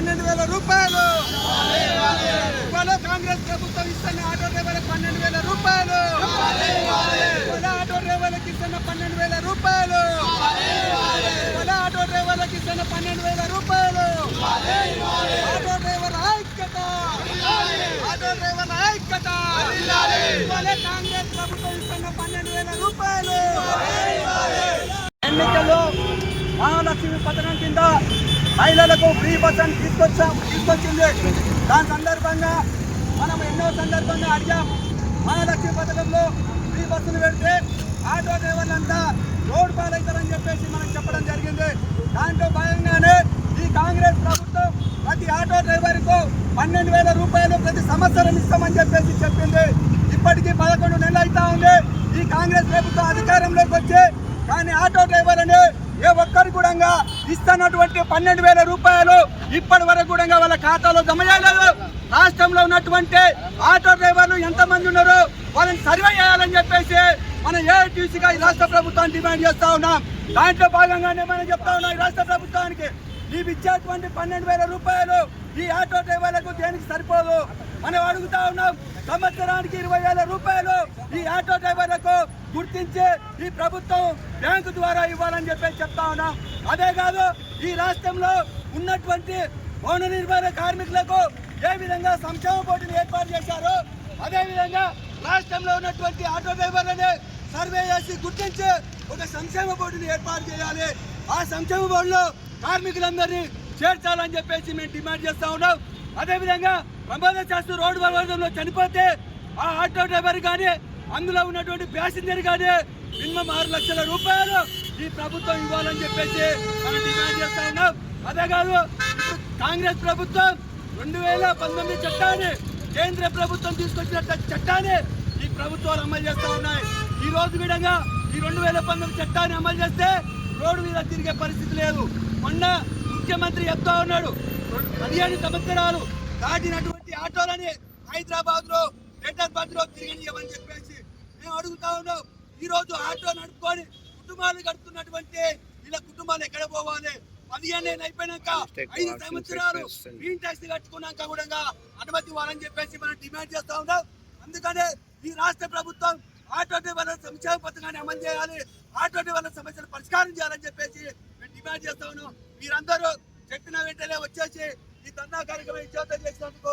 పన్నెండు వేల రూపాయలు. ఇవాళ కాంగ్రెస్ ప్రభుత్వం ఇస్తున్న ఆటో డ్రైవర్లకు పన్నెండు వేల రూపాయలు. ఇవాళ ఆటో డ్రైవర్లకు ఇస్తున్న పన్నెండు వేల రూపాయలు. ఇవాళ ఆటో డ్రైవర్లకు ఇస్తున్న పన్నెండు వేల రూపాయలు. ఆటో డ్రైవర్ ఐక్యత. ఆటో డ్రైవర్ ఐక్యత. ఇవాళ కాంగ్రెస్ ప్రభుత్వం ఇస్తున్న పన్నెండు వేల రూపాయలు. ఎన్నికల్లో మహాలక్ష్మి పథకం కింద మహిళలకు ఫ్రీ బస్ అని తీసుకొచ్చాం తీసుకొచ్చింది. దాని సందర్భంగా మనం ఎన్నో సందర్భంగా అడిగాం. మహాలక్ష్మి పథకంలో ఫ్రీ బస్సులు పెడితే ఆటో డ్రైవర్లంతా రోడ్ పాలవుతారని చెప్పేసి మనం చెప్పడం జరిగింది. దాంట్లో భాగంగానే ఈ కాంగ్రెస్ ప్రభుత్వం ప్రతి ఆటో డ్రైవర్కు పన్నెండు వేల రూపాయలు ప్రతి సంవత్సరం ఇస్తామని చెప్పేసి చెప్పింది. ఇప్పటికీ పదకొండు నెలలు అవుతా ఉంది. ఈ కాంగ్రెస్ ప్రభుత్వం అధికారంలోకి వచ్చి కానీ ఆటో డ్రైవర్లని ఏ ఒక్కరు కూడా ఇస్తున్నటువంటి పన్నెండు వేల రూపాయలు ఇప్పటి వరకు కూడా వాళ్ళ ఖాతాలో జమ చేయలేదు. రాష్ట్రంలో ఉన్నటువంటి ఆటో డ్రైవర్లు ఎంతమంది ఉన్నారు వాళ్ళని సర్వే చేయాలని చెప్పేసి మనం ఏఐటీసీగా ఈ రాష్ట్ర ప్రభుత్వాన్ని డిమాండ్ చేస్తా ఉన్నాం. దాంట్లో భాగంగానే మనం చెప్తా ఉన్నాం ఈ రాష్ట్ర ప్రభుత్వానికి. నీవు ఇచ్చేటువంటి పన్నెండు వేల రూపాయలు ఈ ఆటో డ్రైవర్లకు దేనికి సరిపోదు? మనం అడుగుతా ఉన్నాం సంవత్సరానికి ఇరవై వేల రూపాయలు ఈ ఆటో డ్రైవర్లకు గుర్తించి ఈ ప్రభుత్వం బ్యాంకు ద్వారా ఇవ్వాలని చెప్పేసి చెప్తా ఉన్నా. అదే కాదు ఈ రాష్ట్రంలో ఉన్నటువంటి పౌన నిర్మాణ కార్మికులకు ఏ విధంగా సంక్షేమ బోర్డుని ఏర్పాటు చేశారో అదే విధంగా రాష్ట్రంలో ఉన్నటువంటి ఆటో డ్రైవర్లని సర్వే చేసి గుర్తించి ఒక సంక్షేమ బోర్డుని ఏర్పాటు చేయాలి. ఆ సంక్షేమ బోర్డులో కార్మికులందరినీ చేర్చాలని చెప్పేసి మేము డిమాండ్ చేస్తూ ఉన్నాం. అదేవిధంగా ప్రమాదం చేస్తూ రోడ్డు ప్రమాదంలో చనిపోతే ఆ ఆటో డ్రైవర్ కానీ అందులో ఉన్నటువంటి ప్యాసింజర్ కానీ మినిమం ఆరు లక్షల రూపాయలు ఈ ప్రభుత్వం ఇవ్వాలని చెప్పేసి మనం డిమాండ్ చేస్తా ఉన్నాం. అదే కాదు కాంగ్రెస్ ప్రభుత్వం రెండు వేల పంతొమ్మిది చట్టాన్ని కేంద్ర ప్రభుత్వం తీసుకొచ్చిన చట్టాన్ని ఈ ప్రభుత్వాలు అమలు చేస్తా ఉన్నాయి. ఈ రోజు విధంగా ఈ రెండు వేల పంతొమ్మిది చట్టాన్ని అమలు చేస్తే రోడ్డు మీద తిరిగే పరిస్థితి లేదు. మొన్న ముఖ్యమంత్రి చెప్తా ఉన్నాడు పదిహేను సంవత్సరాలు దాటినటువంటి ఆటోలని హైదరాబాద్లో హైదరాబాద్లో తిరిగనియమని చెప్పేసి. మేము అడుగుతా ఉన్నాం ఈ రోజు ఆటో నడుపుకొని కుటుంబాలు గడుపుతున్నటువంటి వీళ్ళ కుటుంబాలు ఎక్కడ పోవాలి? పదిహేను అయిపోయినాక ఐదు సంవత్సరాలు గ్రీన్ ట్యాక్స్ కట్టుకున్నాక కూడా అనుమతి ఇవ్వాలని చెప్పేసి మనం డిమాండ్ చేస్తా ఉన్నాం. అందుకనే ఈ రాష్ట్ర ప్రభుత్వం ఆటో డ్రైవర్ల సంక్షేమ పథకాన్ని అమలు చేయాలి ఆటో డ్రైవర్ల సమస్యలు పరిష్కారం చేయాలని చెప్పేసి మేము డిమాండ్ చేస్తా ఉన్నాం. మీరందరూ చెప్పిన వెంటనే వచ్చేసి ఈ ధర్నా కార్యక్రమం విజయవంతం చేసినందుకు